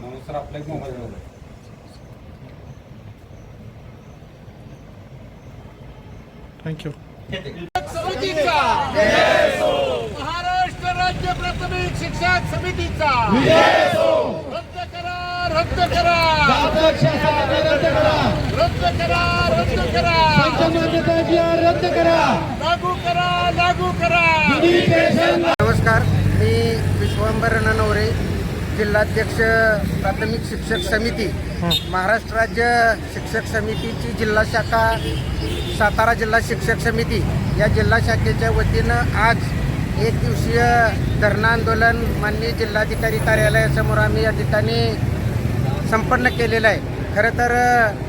नमस्कार आपला एक मोबाईल नंबर थँक्यू महाराष्ट्र राज्य प्राथमिक शिक्षक समितीचा रद्द करा रद्द करा रद्द करा रद्द करा रद्द करा लागू करा लागू करा नमस्कार मी विश्वांबर नवरे जिल्हाध्यक्ष प्राथमिक शिक्षक समिती महाराष्ट्र राज्य शिक्षक समितीची जिल्हा शाखा सातारा जिल्हा शिक्षक समिती. या जिल्हा शाखेच्या वतीनं आज एक दिवसीय धरणं आंदोलन माननीय जिल्हाधिकारी कार्यालयासमोर आम्ही या ठिकाणी संपन्न केलेलं आहे. खरं तर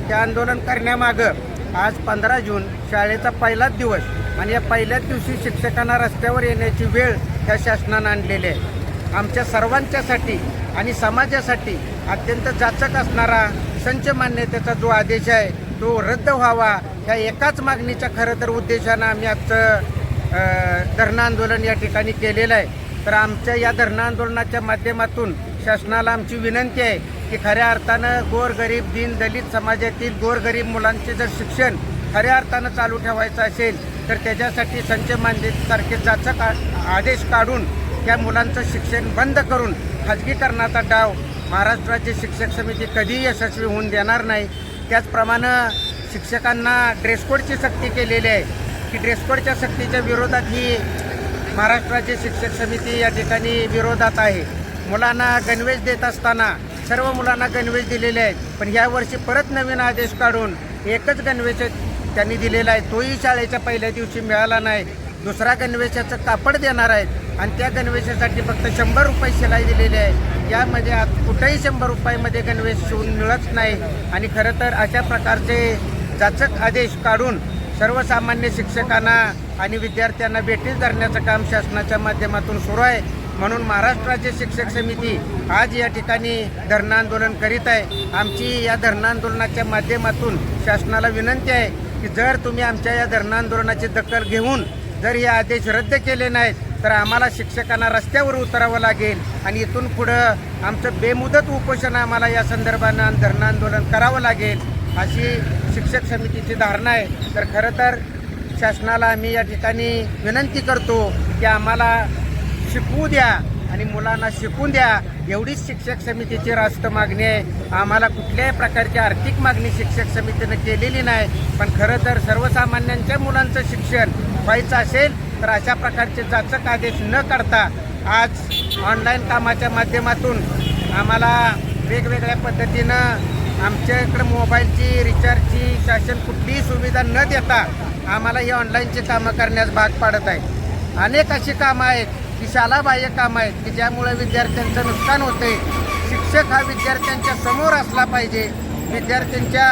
ते आंदोलन करण्यामागं आज पंधरा जून शाळेचा पहिलाच दिवस आणि या पहिल्याच दिवशी शिक्षकांना रस्त्यावर येण्याची वेळ ह्या शासनानं आणलेले आहे. आमच्या सर्वांच्यासाठी आणि समाजासाठी अत्यंत जाचक असणारा संच मान्यतेचा जो आदेश आहे तो रद्द व्हावा ह्या एकाच मागणीच्या खरं तर उद्देशानं आम्ही आजचं धरणं आंदोलन या ठिकाणी केलेलं आहे. तर आमच्या या धरणं आंदोलनाच्या माध्यमातून शासनाला आमची विनंती आहे की खऱ्या अर्थानं गोरगरीब दीन दलित समाजातील गोरगरीब मुलांचे जर शिक्षण खऱ्या अर्थानं चालू ठेवायचं असेल तर त्याच्यासाठी संच मानदेसारखे जाचक आ- आदेश काढून त्या मुलांचं शिक्षण बंद करून खाजगीकरणाचा डाव महाराष्ट्राची शिक्षक समिती कधीही यशस्वी होऊन देणार नाही. त्याचप्रमाणे शिक्षकांना ड्रेसकोडची सक्ती केलेली आहे. की ड्रेसकोडच्या सक्तीच्या विरोधात ही महाराष्ट्राची शिक्षक समिती या ठिकाणी विरोधात आहे. मुलांना गणवेश देत असताना सर्व मुलांना गणवेश दिलेले आहेत. पण यावर्षी परत नवीन आदेश काढून एकच गणवेश त्यांनी दिलेला आहे. तोही शाळेच्या पहिल्या दिवशी मिळाला नाही. दुसरा गणवेशाचं कापड देणार आहेत. आणि त्या गणवेशासाठी फक्त शंभर रुपये शिलाई दिलेली आहे. यामध्ये आज कुठेही शंभर रुपयामध्ये गणवेश शिवून मिळत नाही. आणि खरं तर अशा प्रकारचे जाचक आदेश काढून सर्वसामान्य शिक्षकांना आणि विद्यार्थ्यांना भेटीस धरण्याचं काम शासनाच्या माध्यमातून सुरू आहे. म्हणून महाराष्ट्राची शिक्षक समिती आज या ठिकाणी धरणं आंदोलन करीत आहे. आमची या धरणं आंदोलनाच्या माध्यमातून शासनाला विनंती आहे. की जर तुम्ही आमच्या या धरण आंदोलनाची दखल घेऊन जर हे आदेश रद्द केले नाहीत तर आम्हाला शिक्षकांना रस्त्यावर उतरावं लागेल आणि इथून पुढं आमचं बेमुदत उपोषण आम्हाला या संदर्भानं धरणं आंदोलन करावं लागेल अशी शिक्षक समितीची धारणा आहे. तर खरं तर शासनाला आम्ही या ठिकाणी विनंती करतो की आम्हाला शिकवू द्या. आणि मुलांना शिकून द्या. एवढीच शिक्षक समितीची रास्त मागणी आहे. आम्हाला कुठल्याही प्रकारची आर्थिक मागणी शिक्षक समितीनं केलेली नाही. पण खरं तर सर्वसामान्यांच्या मुलांचं शिक्षण व्हायचं असेल तर अशा प्रकारचे जाचक आदेश न करता आज ऑनलाईन कामाच्या माध्यमातून आम्हाला वेगवेगळ्या पद्धतीनं आमच्याकडे मोबाईलची रिचार्जची शासन कुठलीही सुविधा न देता आम्हाला ही ऑनलाईनची कामं करण्यास भाग पाडत आहे. अनेक अशी कामं आहेत की शालाबाह्य काम आहेत की ज्यामुळे विद्यार्थ्यांचं नुकसान होते शिक्षक हा विद्यार्थ्यांच्या समोर असला पाहिजे. विद्यार्थ्यांच्या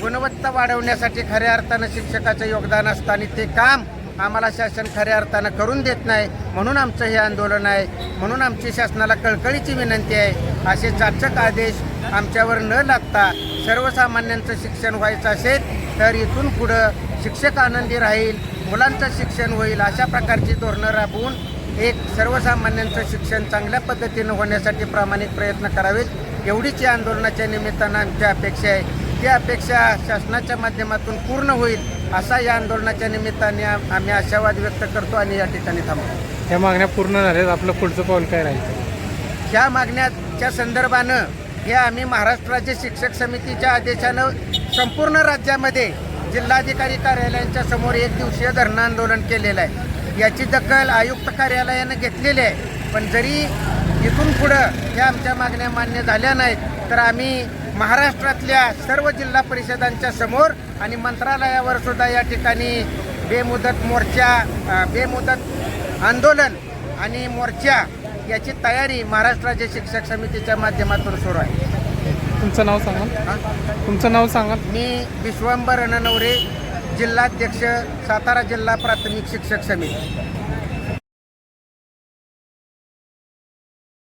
गुणवत्ता वाढवण्यासाठी खऱ्या अर्थानं शिक्षकाचं योगदान असतं आणि ते काम आम्हाला शासन खऱ्या अर्थानं करून देत नाही. म्हणून आमचं हे आंदोलन आहे. म्हणून आमची शासनाला कळकळीची विनंती आहे. असे चाचक आदेश आमच्यावर न लागता सर्वसामान्यांचं शिक्षण व्हायचं असेल तर इथून पुढं शिक्षक आनंदी राहील मुलांचं शिक्षण होईल अशा प्रकारची धोरणं राबवून एक सर्वसामान्यांचं शिक्षण चांगल्या पद्धतीनं होण्यासाठी प्रामाणिक प्रयत्न करावेत. एवढीच या आंदोलनाच्या निमित्तानं आमची अपेक्षा आहे. ती अपेक्षा शासनाच्या माध्यमातून पूर्ण होईल असा या आंदोलनाच्या निमित्ताने आम- आम्ही आशावाद व्यक्त करतो आणि या ठिकाणी थांबतो. या मागण्या पूर्ण झाल्यात. आपलं पुढचं पाऊल काय राहील? ह्या मागण्याच्या संदर्भानं हे आम्ही महाराष्ट्र राज्य शिक्षक समितीच्या आदेशानं संपूर्ण राज्यामध्ये जिल्हाधिकारी कार्यालयांच्या समोर एक दिवसीय धरणं आंदोलन केलेलं आहे. याची दखल आयुक्त कार्यालयानं घेतलेली आहे. पण जरी इथून पुढं ह्या आमच्या मागण्या मान्य झाल्या नाहीत तर आम्ही महाराष्ट्रातल्या सर्व जिल्हा परिषदांच्या समोर आणि मंत्रालयावर सुद्धा या ठिकाणी बेमुदत मोर्चा बेमुदत आंदोलन आणि मोर्चा याची तयारी महाराष्ट्र राज्य शिक्षक समितीच्या माध्यमातून सुरू आहे. तुमचं नाव सांगाल हा? तुमचं नाव सांगाल मी विश्वंभर अननवरे जिल्हाध्यक्ष सातारा जिल्हा प्राथमिक शिक्षक समिती.